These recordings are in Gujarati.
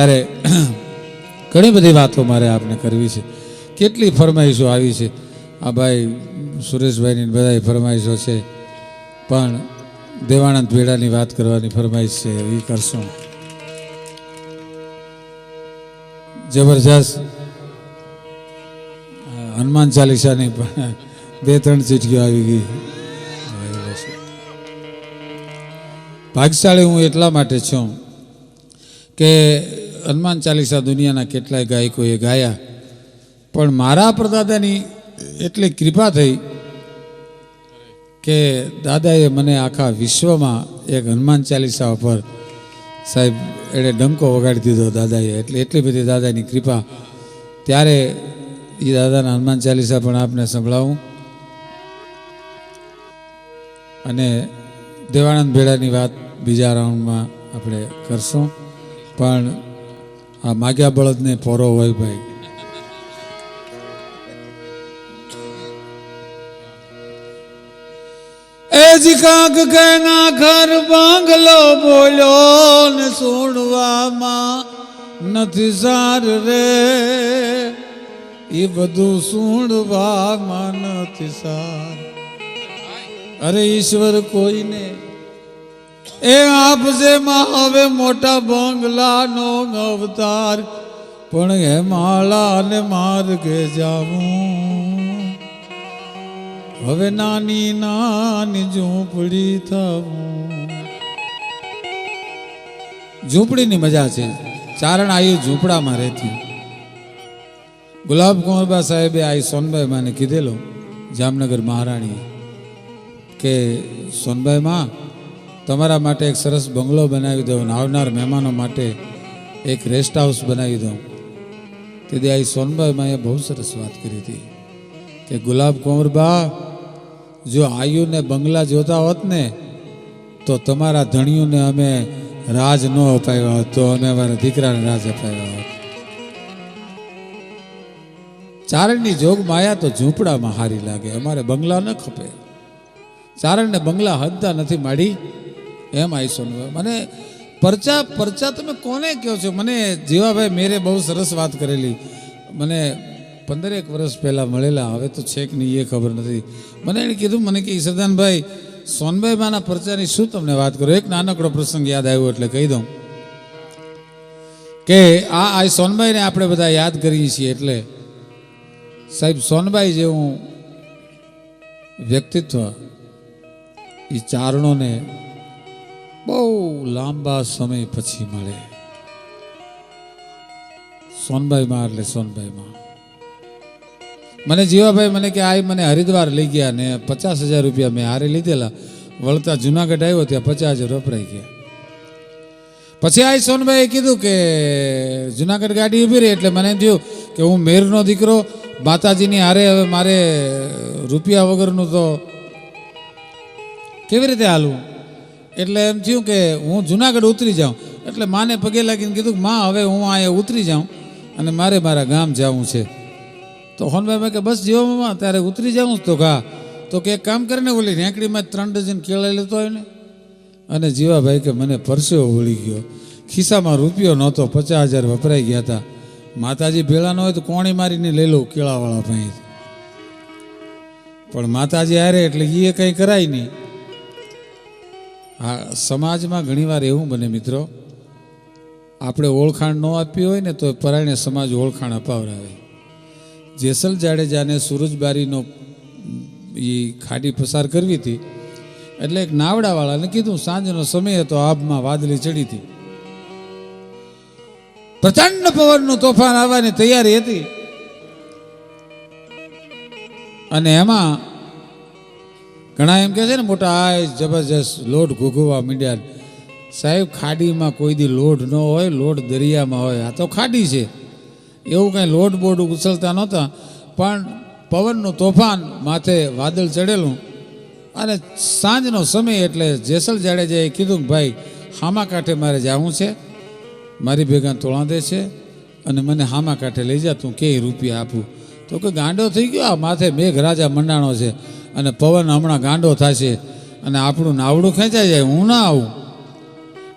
ત્યારે ઘણી બધી વાતો મારે આપને કરવી છે. કેટલી ફરમાઈશો આવી છે. આ ભાઈ સુરેશભાઈની બધાય ફરમાઈશો છે. પણ દેવાનંદ ભેડાની વાત કરવાની ફરમાઈશ છે, એ કરશું. જબરજસ્ત. હનુમાન ચાલીસાની બે ત્રણ ચીટકીઓ આવી ગઈ. ભાગશાળી હું એટલા માટે છું કે હનુમાન ચાલીસા દુનિયાના કેટલાય ગાયકોએ ગાયા. પણ મારા પરદાદાની એટલી કૃપા થઈ કે દાદાએ મને આખા વિશ્વમાં એક હનુમાન ચાલીસા ઉપર સાહેબ એણે ડંકો વગાડી દીધો દાદાએ. એટલે એટલી બધી દાદાની કૃપા. ત્યારે એ દાદાના હનુમાન ચાલીસા પણ આપને સંભળાવું. અને દેવાનંદ ભેડાની વાત બીજા રાઉન્ડમાં આપણે કરશું. પણ આ માગ્યા બળદને પોરો હોય ભાઈ. એજ કાંક કેના ઘર બાંગલો બોલ્યો ને સુણવામાં નથી સાર રે. એ બધું સુણવામાં નથી સાર. અરે ઈશ્વર કોઈને એ આપજે માં હવે મોટા બંગલાનો અવતાર, પણ હે માળાને માર્ગે જાવું હવે નાની નાની ઝૂંપડી થવું ઝૂંપડીની મજા છે. ચારણ આવી ઝૂંપડામાં રહેતી. ગુલાબ કુંવરબા સાહેબે આઈ સોનભાઈ માને કીધેલું, જામનગર મહારાણી કે સોનભાઈ માં તમારા માટે એક સરસ બંગલો બનાવી દઉં આવનાર મહેમાનો માટે એક રેસ્ટ હાઉસ બનાવી દઉં. તેથી આ સોનભાઈ માએ બહુ સરસ વાત કરી હતી કે ગુલાબ કુંવરબા જો આયુને બંગલા જોતા હોત ને, તો તમારા ધણીઓને અમે રાજ ન અપાયો હોત, તો અમે અમારા દીકરાને રાજ અપાયો હોત. ચારણની જોગ માયા તો ઝૂંપડામાં હારી લાગે, અમારે બંગલા ન ખપે. ચારણને બંગલા હદતા નથી માડી એમ આઈ સોનભાઈ મને પરચા પરચા તમે કોને કહો છો? મને જીવાભાઈ મેરે બહુ સરસ વાત કરેલી. મને પંદરેક વર્ષ પહેલાં મળેલા, હવે તો છે કે નહીં એ ખબર નથી. મને એણે કીધું, મને કે ઈસરદાનભાઈ સોનભાઈ માના પરચાની શું તમને વાત કરો? એક નાનકડો પ્રસંગ યાદ આવ્યો એટલે કહી દઉં. કે આ આ સોનભાઈને આપણે બધા યાદ કરીએ છીએ એટલે. સાહેબ સોનભાઈ જેવું વ્યક્તિત્વ એ ચારણોને બહુ લાંબા સમય પછી મળે. સોનભાઈમાં એટલે સોનભાઈમાં મને જીવાભાઈ મને કે આ મને હરિદ્વાર લઈ ગયા ને પચાસ હજાર રૂપિયા મેં હારે લીધેલા. વળતા જુનાગઢ આવ્યો ત્યાં પચાસ હજાર વપરાઈ ગયા. પછી આ સોનભાઈએ કીધું કે જુનાગઢ ગાડી ઊભી રહી એટલે મને થયું કે હું મેરનો દીકરો, માતાજીની હારે હવે મારે રૂપિયા વગરનું તો કેવી રીતે હાલવું? એટલે એમ થયું કે હું જુનાગઢ ઉતરી જાઉં. એટલે માને પગે લાગીને કીધું કે, માં, હવે હું અહીંયા ઉતરી જાઉં અને મારે મારા ગામ જવું છે. તો હોનભાઈ મેં કે, બસ જીવામાં ત્યારે ઉતરી જાઉં તો ઘા. તો કે એક કામ કરીને ઓલી રેંકડીમાં ત્રણ ડઝન કેળા લેતો હોય ને. અને જીવાભાઈ કે, મને પરસેવો વળી ગયો. ખિસ્સામાં રૂપિયો નહોતો, પચાસ હજાર વપરાઈ ગયા હતા માતાજી ભેળા ન હોય તો કોણી મારીને લઈ લઉં કેળાવાળા ભાઈ. પણ માતાજી હારે એટલે એ કંઈ કરાય નહીં. હા, સમાજમાં ઘણીવાર એવું બને મિત્રો, આપણે ઓળખાણ ન આપી હોય ને તો પરાયણે સમાજ ઓળખાણ અપાવરાવે. જેસલ જાડેજાને સુરજબારીનો એ ખાડી પસાર કરવી હતી, એટલે એક નાવડાવાળાને કીધું, સાંજનો સમય હતો આબમાં વાદળી ચડી હતી. પ્રચંડ પવનનું તોફાન આવવાની તૈયારી હતી. અને એમાં ઘણા એમ કહે છે ને, મોટા આય જબરજસ્ત લોટ ઘૂઘવા મીંડ્યા સાહેબ, ખાડીમાં કોઈ દી લોટ ન હોય, લોટ દરિયામાં હોય. આ તો ખાડી છે. એવું કાંઈ લોટ બોટ ઉછળતા નહોતા. પણ પવનનું તોફાન માથે વાદળ ચડેલું. અને સાંજનો સમય એટલે જેસલ જાડેજાએ કીધું કે, ભાઈ, હામા કાંઠે મારે જવું છે. મારી ભેગા તોળા દે છે. અને મને હામા કાંઠે લઈ જા, તું કે રૂપિયા આપું. તો કે ગાંડો થઈ ગયો. આ માથે મેઘ રાજા મંડાણો છે. અને પવન હમણાં ગાંડો થશે અને આપણું નાવડું ખેંચાઈ જાય, હું ના આવું.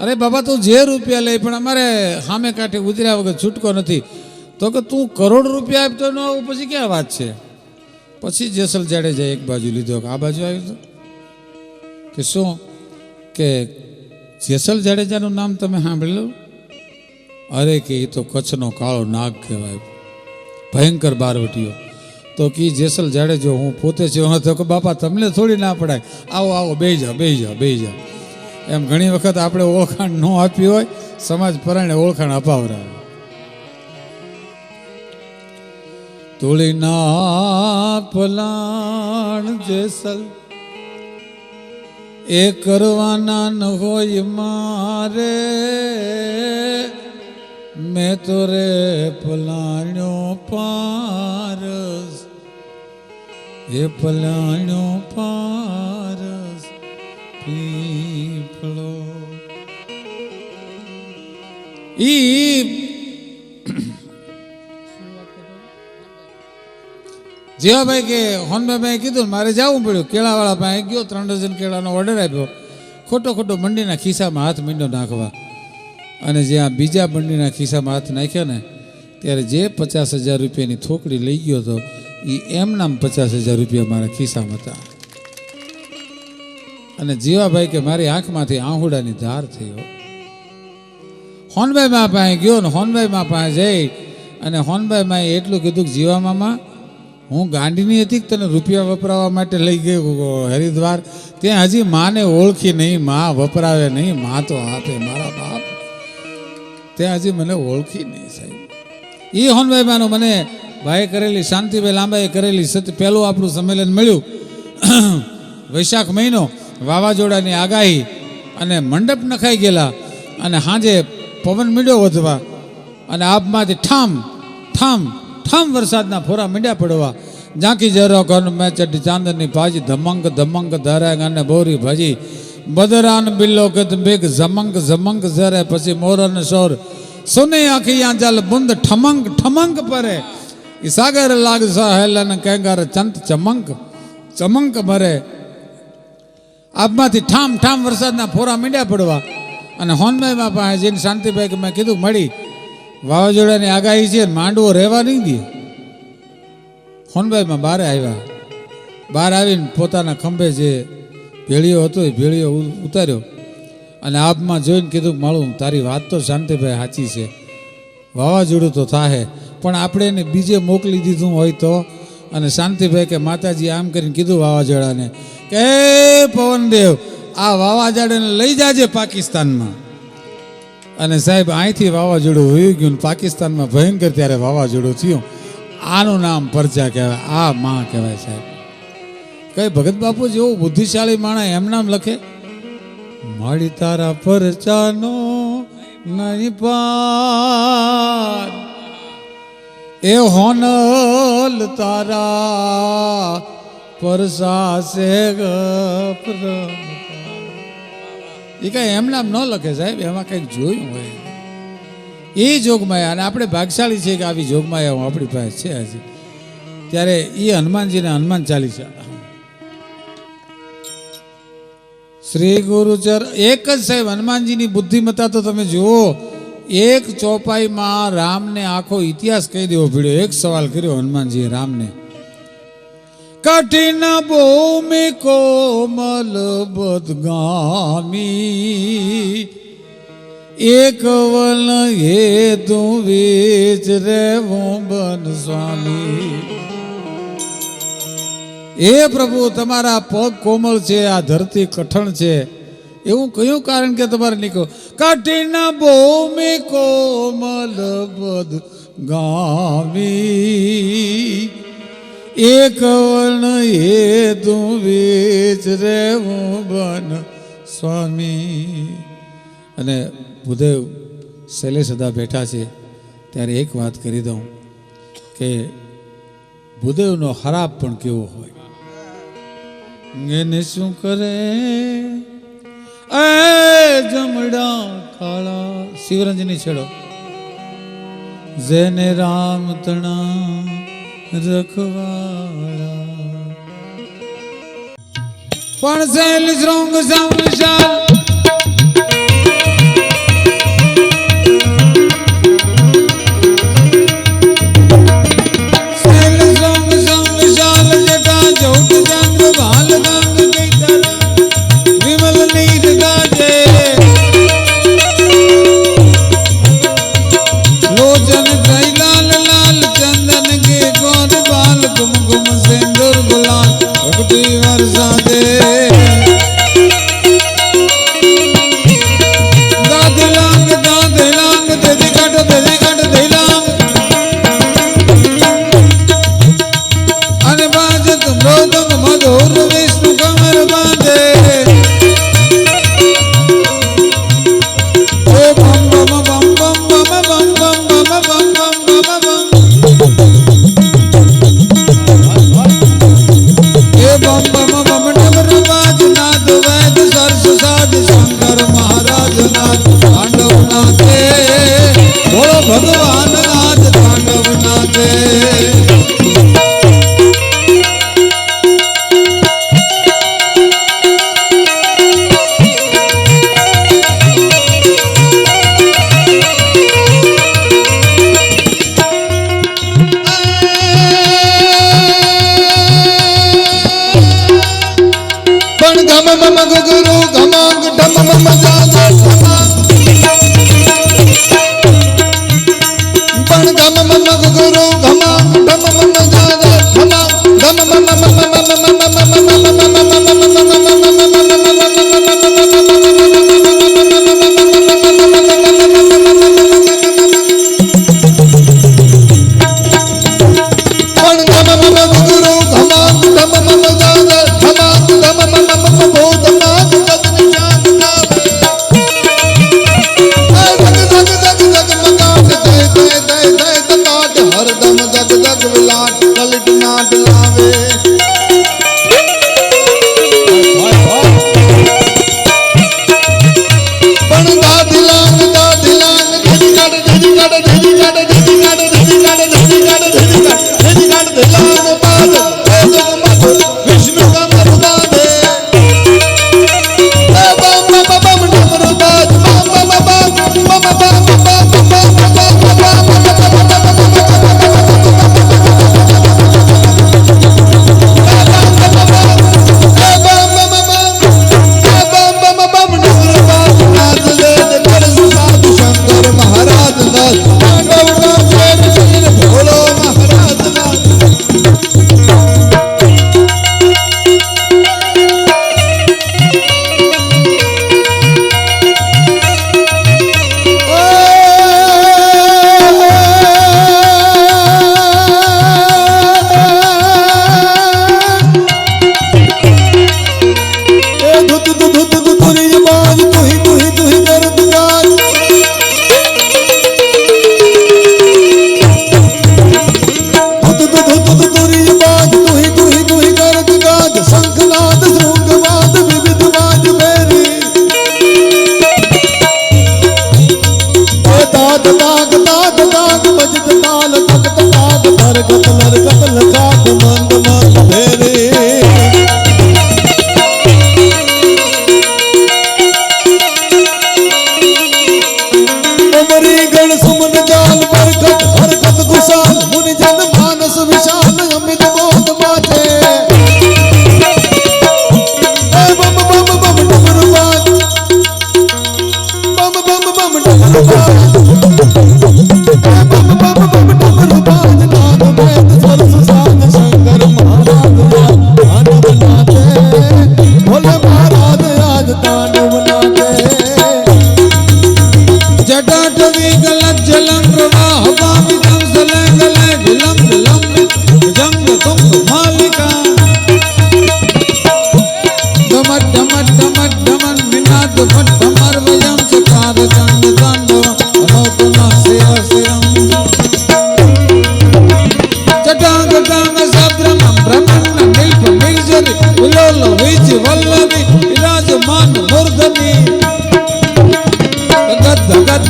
અરે બાબા, તું જે રૂપિયા લે પણ અમારે સામે કાંઠે ઉતર્યા વગર છૂટકો નથી. તો કે તું કરોડ રૂપિયા આપતો ન આવું, પછી ક્યાં વાત છે? પછી જેસલ જાડેજાએ એક બાજુ લીધો આ બાજુ આવી તો? કે શું? કે જેસલ જાડેજાનું નામ તમે સાંભળેલું? અરે કે એ તો કચ્છનો કાળો નાગ કહેવાય. ભયંકર બારવટીયો તો કે જેસલ જાડેજો, હું પોતે છું તો કે બાપા, તમને થોડી ના પડાય. આવો આવો બે જા બે જા બે જા એમ ઘણી વખત આપણે ઓળખાણ ન આપી હોય, સમાજ પરાણે ઓળખાણ અપાવરાવે તુળીના પલાણ જેસલ, એ કરવાના ન હોય મારે. મેં તો રે પલાણ્યો પારસ એ પલાણો પારસ પીપળો. ઈ જીવાભાઈ કે હોનભાઈ કીધું મારે જવું પડ્યું. કેળાવાળા પાસે ગયો, ત્રણ ડઝન કેળાનો ઓર્ડર આપ્યો. ખોટો ખોટો મંડીના ખિસ્સામાં હાથ મીંડો નાખવા. અને જ્યાં બીજા મંડીના ખિસ્સામાં હાથ નાખ્યો ને, ત્યારે જે પચાસ હજાર રૂપિયાની થોકડી લઈ ગયો હતો એ એમનામ પચાસ હજાર રૂપિયા મારા ખિસ્સામાં હતા. અને જીવાભાઈ કે મારી આંખમાંથી આહુડાની ધાર થયો હોનભાઈ મા પાસે ગયો ને હોનભાઈ મા પાસે જઈ અને હોનભાઈ માએ એટલું કીધું કે, જીવા મામા, હું ગાંડીની હતી તને રૂપિયા વપરાવા માટે લઈ ગયો? હરિદ્વાર, ત્યાં હજી માને ઓળખી નહીં, માં વપરાવે નહીં, માં તો આપે, મારા બાપ. ત્યાં હજી મને ઓળખી નહીં સાહેબ. એ હોનભાઈ માનો મને ભાઈ કરેલી શાંતિભાઈ લાંબાએ કરેલી સત્ય પહેલું આપણું સંમેલન મળ્યું. વૈશાખ મહિનો, વાવાઝોડાની આગાહી અને મંડપ નખાઈ ગયેલા અને સાંજે પવન મીડ્યો વધવા અને આપમાંથી ઠામ ઠામ ઠામ વરસાદના ફોરા મીંડ્યા પડવા. ઝાંકી જરો કન મેં ચડી ચાંદની ભાજી, ધમંગ ધમંગ ધરે અને બોરી ભાજી. બદરાન બિલ્લો કદ બેગ ઝમંગ ઝમંગ ઝરે પછી મોરન શોર સુને આખી જલ બુંદ, ઠમંગ ઠમંગ પરે. ઈ સાગર લાગ સહેલન કેંગર ચંત ચમંક ચમંક ભરે આપમાંથી ઠામ ઠામ વરસાદના ફોરા મીંડ્યા પડવા અને હોનભાઈમાં પાસે જઈને શાંતિભાઈ કે મેં કીધું મળી વાવાઝોડાની આગાહી છે માંડવો રહેવા નહીં દે હોનભાઈમાં બહાર આવ્યા બહાર આવીને પોતાના ખંભે જે ભેળીઓ હતો એ ભેળીઓ ઉતાર્યો અને આપમાં જોઈને કીધું માળું તારી વાત તો શાંતિભાઈ સાચી છે વાવાઝોડું તો થાહે પણ આપણે એને બીજે મોકલી દીધું હોય તો. અને શાંતિભાઈ કે માતાજી આમ કરીને કીધું વાવાઝોડાને કે પવનદેવ, આ વાવાઝોડાને લઈ જાજે પાકિસ્તાનમાં. અને સાહેબ, અહીંથી વાવાઝોડું હોઈ ગયું પાકિસ્તાનમાં ભયંકર ત્યારે વાવાઝોડું થયું. આનું નામ પરચા કહેવાય, આ માં કહેવાય સાહેબ. કઈ ભગત બાપુ જેવો બુદ્ધિશાળી માણસ એમ નામ લખે? માળી તારા પરચાનો નહીં પાર. એ હોનલ તારા પરસાસે એ કાંઈ એમ ન લખે સાહેબ, એમાં કંઈક જોયું હોય. એ જોગમાયા, અને આપણે ભાગશાળી છે કે આવી જોગમાયા આપણી પાસે છે હજી ત્યારે એ હનુમાનજીને હનુમાન ચાલીસા. શ્રી ગુરુચર, એક જ સાહેબ, હનુમાનજીની બુદ્ધિમત્તા તો તમે જુઓ. એક ચોપાઈમાં રામને આખો ઇતિહાસ કહી દેવો પડ્યો. એક સવાલ કર્યો હનુમાનજીએ રામને. કઠિન ભૂમિ કોમલ બદગામી, એક વલ હે તું વેચ રે બન સ્વામી. એ પ્રભુ, તમારા પગ કોમળ છે, આ ધરતી કઠણ છે. એવું કયું કારણ કે તમારે નીકળો કઠિન ભૂમિ કોમલ બદ ગામી. એક વર્ણ એ તું વેચ રે બન સ્વામી. અને ભૂદેવ શૈલેષ સદા બેઠા છે. ત્યારે એક વાત કરી દઉં કે ભૂદેવનો ખરાબ પણ કેવો હોય? એને શું કરે? એ જમડા કાળા શિવરંજની છેડો. જેને રામ તણા રખવાળા પણ સહેલ શ્રૃંગ સંસાર મુર્ગતી ભગત ભગત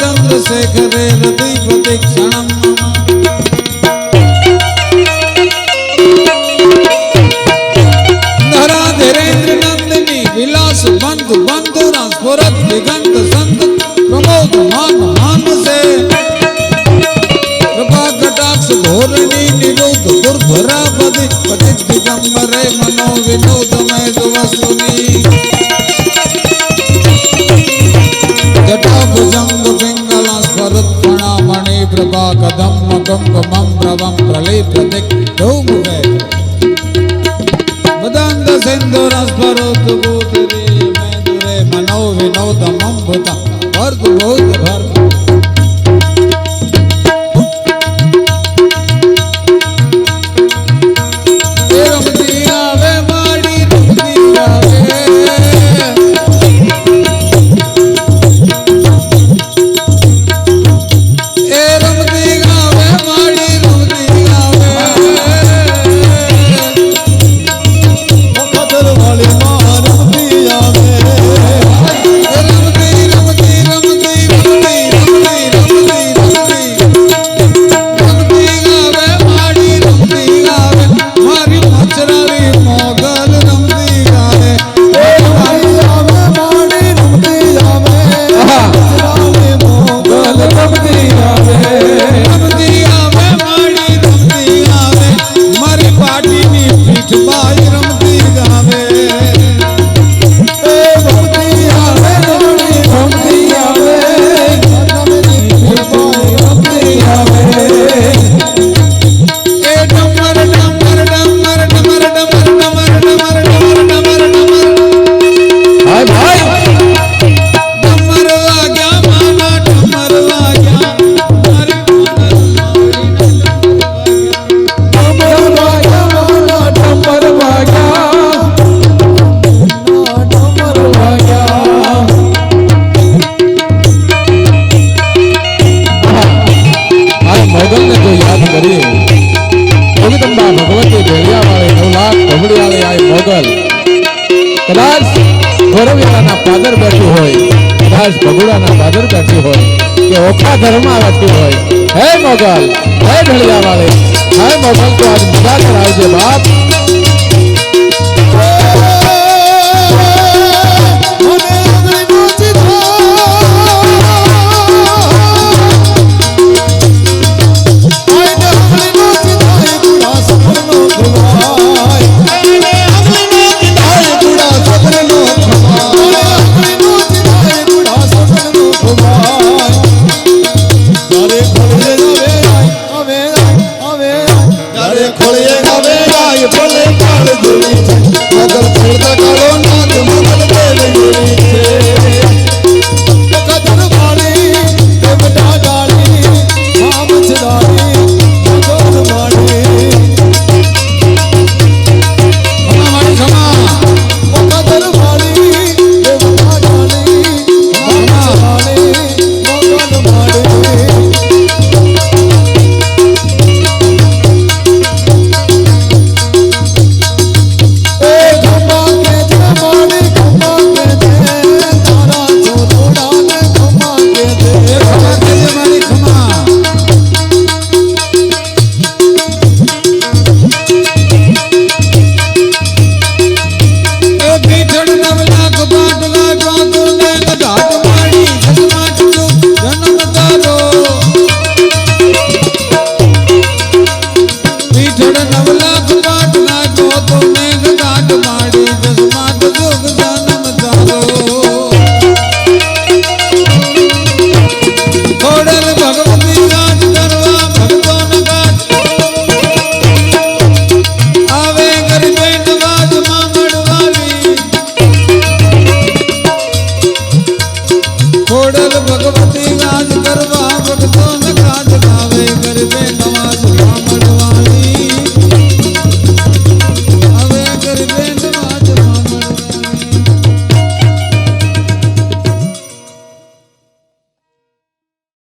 ચંદ્રશેખરે રતિ પ્રતિક્ષણમ વિનુ તમે સુવસ્તુની જટા ભુજંગ પિંગલા સ્વરૂપ પ્રણામણી પ્રભા કદમ કંગ મમ પ્રવમ પ્રલે પ્રતિક ધૂમ ગય મદંત સિંધુ રસભરોત ભૂતરે મેદુરે મનો વિનોદ મંભુત ભર્ત ભૂત ભર્ત જગદંબા ભગવતી દેવ્યાવાળી નવલાખ ભમડીવાળી આઈ મોગલ કદાચ ગોરવ્યાળાના પાદર બેઠી હોય, કદાચ ભગુડાના પાદર બેઠી હોય, કે ઓખા ધર્મમાં બેઠી હોય. હે મોગલ, હે ઢળિયાવાળી, હે મોગલ, તો આજ મજા કરાવજે બાપ.